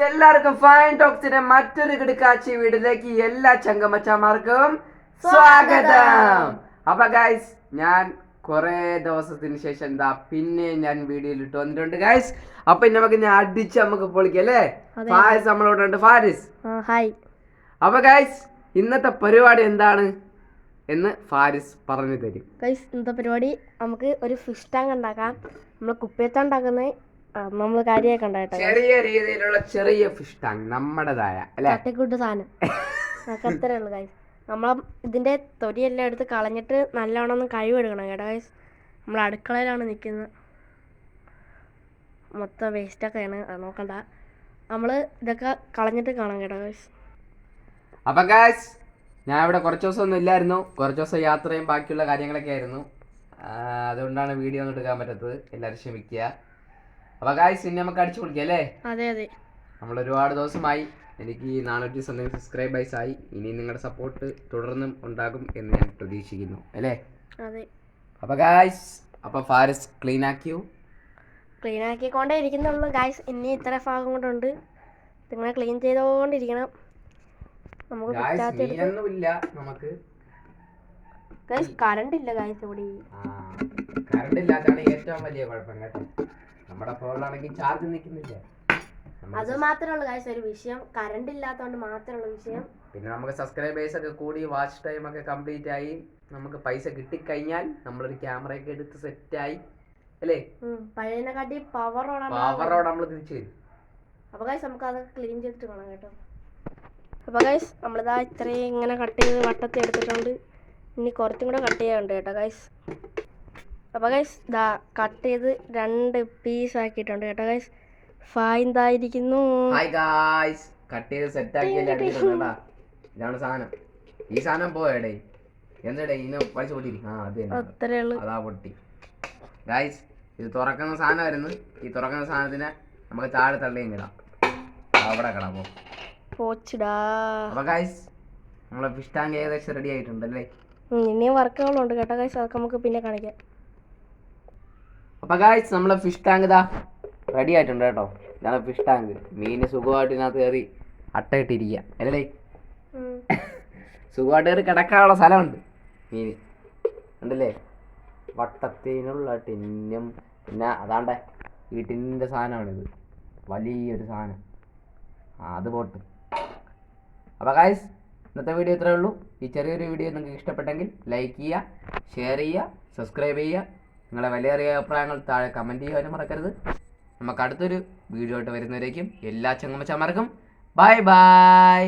എല്ലാവർക്കും ഫൈൻ ടോക്സിന്റെ മറ്റൊരു കിടക്കാച്ചി വീട്ടിലേക്ക് എല്ലാ ചങ്കമച്ചമാർക്കും സ്വാഗതം. അപ്പൊ ഗൈസ് ഞാൻ കുറെ ദിവസത്തിന് ശേഷം എന്താ പിന്നെ ഞാൻ വീഡിയോയിൽ ഇട്ട് വന്നിട്ടുണ്ട് ഗൈസ് അപ്പൊ നമുക്ക് ഞാൻ അടിച്ച് നമുക്ക് പൊളിക്കല്ലേ. ഫാരിസ് നമ്മളോട് ഉണ്ട് ഫാരിസ് അപ്പൊ ഗൈസ് ഇന്നത്തെ പരിപാടി എന്താണ് എന്ന് ഫാരിസ് പറഞ്ഞു തരും. ഗൈസ് ഇന്നത്തെ പരിപാടി നമുക്ക് ഒരു ഫിഷ് ടാങ്ക് ഉണ്ടാക്കാം. നമ്മൾ കുപ്പിയത്ത ഉണ്ടാക്കുന്നത്. നമ്മൾ കാര്യമൊക്കെ ഉണ്ടായിട്ടോ? ചെറിയ രീതിയിലുള്ള ചെറിയ ഫിഷ് ടാങ്ക് നമ്മുടേതായ തട്ടിക്കൂട്ട് സാധനം. നമുക്ക് അത്രേ ഉള്ളൂ ഗൈസ് നമ്മൾ ഇതിന്റെ തൊലിയെല്ലാം എടുത്ത് കളഞ്ഞിട്ട് നല്ലോണം ഒന്ന് കഴിവെടുക്കണം കേട്ടോ ഗൈസ് നമ്മൾ അടുക്കളയിലാണ് നിൽക്കുന്നത് മൊത്തം വേസ്റ്റൊക്കെയാണ് നോക്കണ്ട. നമ്മൾ ഇതൊക്കെ കളഞ്ഞിട്ട് കാണാം കേട്ടോ ഗൈസ് അപ്പം ഗൈസ് ഞാൻ ഇവിടെ കുറച്ച് ദിവസം ഒന്നും ഇല്ലായിരുന്നു. കുറച്ച് ദിവസം യാത്രയും ബാക്കിയുള്ള കാര്യങ്ങളൊക്കെ ആയിരുന്നു. അതുകൊണ്ടാണ് വീഡിയോ ഒന്നും എടുക്കാൻ പറ്റാത്തത്. എല്ലാവരും ക്ഷമിക്കുക. അപ്പൊ ഗായ്സ് നമുക്ക് അടിച്ചു പൊളിക്കാം അല്ലേ? അതെ അതെ. നമ്മൾ ഒരുപാട് ദിവസമായി എനിക്ക് ഈ നാനൂറ്റി സംതിങ് സബ്സ്ക്രൈബേഴ്സ് ആയി. ഇനി നിങ്ങളുടെ സപ്പോർട്ട് തുടർന്നും ഉണ്ടാകും എന്ന് ഞാൻ പ്രതീക്ഷിക്കുന്നു അല്ലേ? അതെ. അപ്പൊ ഗായ്സ് അപ്പൊ ഫാരസ് ക്ലീൻ ആക്കിയോ? ക്ലീൻ ആക്കിക്കൊണ്ടേ ഇരിക്കുന്നുള്ളൂ ഗായ്സ് ഇനി ഇത്ര ഭാഗം കൊണ്ടുണ്ട് നിങ്ങളെ ക്ലീൻ ചെയ്തുകൊണ്ടിരിക്കണം നമുക്ക് നമുക്ക്. ഗായ്സ് കറണ്ട് ഇല്ല ഗായ്സ് ഇവിടെ. കറണ്ട് ഇല്ലാത്തതാണ് ഏറ്റവും വലിയ കുഴപ്പം കേട്ടോ. നമ്മുടെ ഫോണിലാണെങ്കിൽ ചാർജ് നിൽക്കുന്നില്ല അത് മാത്രമേ ഉള്ളൂ ഗായ്സ് ഒരു വിഷയം. കറണ്ട് ഇല്ലാത്തതുകൊണ്ട് മാത്രമുള്ള വിഷയം. പിന്നെ നമുക്ക് സബ്സ്ക്രൈബേഴ്സ് ഒക്കെ കൂടി വാച്ച് ടൈം ഒക്കെ കംപ്ലീറ്റ് ആയി. നമുക്ക് പൈസ കിട്ടിക്കഴിഞ്ഞാൽ നമ്മളൊരു ക്യാമറ ഒക്കെ എടുത്ത് സെറ്റ് ആയി. അല്ലേ? പഴയതിനെക്കാട്ടി പവറോടെ പവറോടെ നമ്മൾ തിരിച്ചു വരും. അപ്പോൾ ഗൈസ് നമുക്ക് അത് ക്ലീൻ ചെയ്തിട്ട് കാണാം കേട്ടോ. അപ്പോൾ ഗൈസ് നമ്മളിതാ ഇത്രയും ഇങ്ങനെ കട്ട് ചെയ്ത് വട്ടത്തി എടുത്തിട്ടുണ്ട്. ഇനി കുറച്ചും കൂടെ കട്ട് ചെയ്യാനുണ്ട് കേട്ടോ ഗൈസ് അപ്പോൾ ഗൈസ് ഇതാ കട്ട് ചെയ്ത് രണ്ട് പീസ് ആക്കിയിട്ടുണ്ട് കേട്ടോ ഗൈസ് ഫായിന്തായിരിക്കുന്നു. ഹായ് ഗായ്സ് കട്ട് ചെയ്ത് സെറ്റ് അടിച്ചിട്ടുണ്ടാ ഇതാണ് സാധനം. ഈ സാധനം പോയടേ. എന്താടേ ഇന്ന് പഠിച്ചു പൊട്ടി ആ അത് അത്രേ ഉള്ളൂ. അതാ പൊട്ടി. ഗായ്സ് ഇത് തുറക്കുന്ന സാധനമായിരുന്നു. ഈ തുറക്കുന്ന സാധനത്തിനെ നമുക്ക് താഴെ തള്ളിയും കിടാം അവിടെ കിടാം പോ. പോച്ചിടാ. അപ്പോൾ ഗായ്സ് നമ്മളെ ഫിഷ് ടാങ്ക് ഏകദേശം റെഡി ആയിട്ടുണ്ടല്ലേ അല്ലേ? ഇനിയും വർക്കുകളുണ്ട് കേട്ടോ ഗൈസ് അതൊക്കെ നമുക്ക് പിന്നെ കാണിക്കാം. അപ്പൊ ഗായ്സ് നമ്മളെ ഫിഷ് ടാങ്ക് ഇതാ റെഡി ആയിട്ടുണ്ട് കേട്ടോ. ഇതാണ് ഫിഷ് ടാങ്ക് മീന് സുഖമായിട്ട് ഇതിനകത്ത് കയറി അട്ടയിട്ടിരിക്കുക അല്ലേ. സുഖമായിട്ട് കയറി കിടക്കാനുള്ള സ്ഥലമുണ്ട് മീൻ ഉണ്ടല്ലേ വട്ടത്തിനുള്ള ടിന്നും. പിന്നെ അതാണ്ട് ഈ ടിന്നിന്റെ സാധനമാണിത്. വലിയൊരു സാധനം. അത് പോട്ട്. അപ്പോൾ ഗായ്സ് ഇന്നത്തെ വീഡിയോ ഇത്രയേ ഉള്ളൂ. ഈ ചെറിയൊരു വീഡിയോ നിങ്ങൾക്ക് ഇഷ്ടപ്പെട്ടെങ്കിൽ ലൈക്ക് ചെയ്യുക ഷെയർ ചെയ്യുക സബ്സ്ക്രൈബ് ചെയ്യുക. നിങ്ങളെ വിലയേറിയ അഭിപ്രായങ്ങൾ താഴെ കമന്റ് ചെയ്യാനും മറക്കരുത്. നമുക്ക് അടുത്തൊരു വീഡിയോ ആയിട്ട് വരുന്നവരേക്കും എല്ലാ ചങ്ങമച്ചമാർക്കും ബൈ ബൈ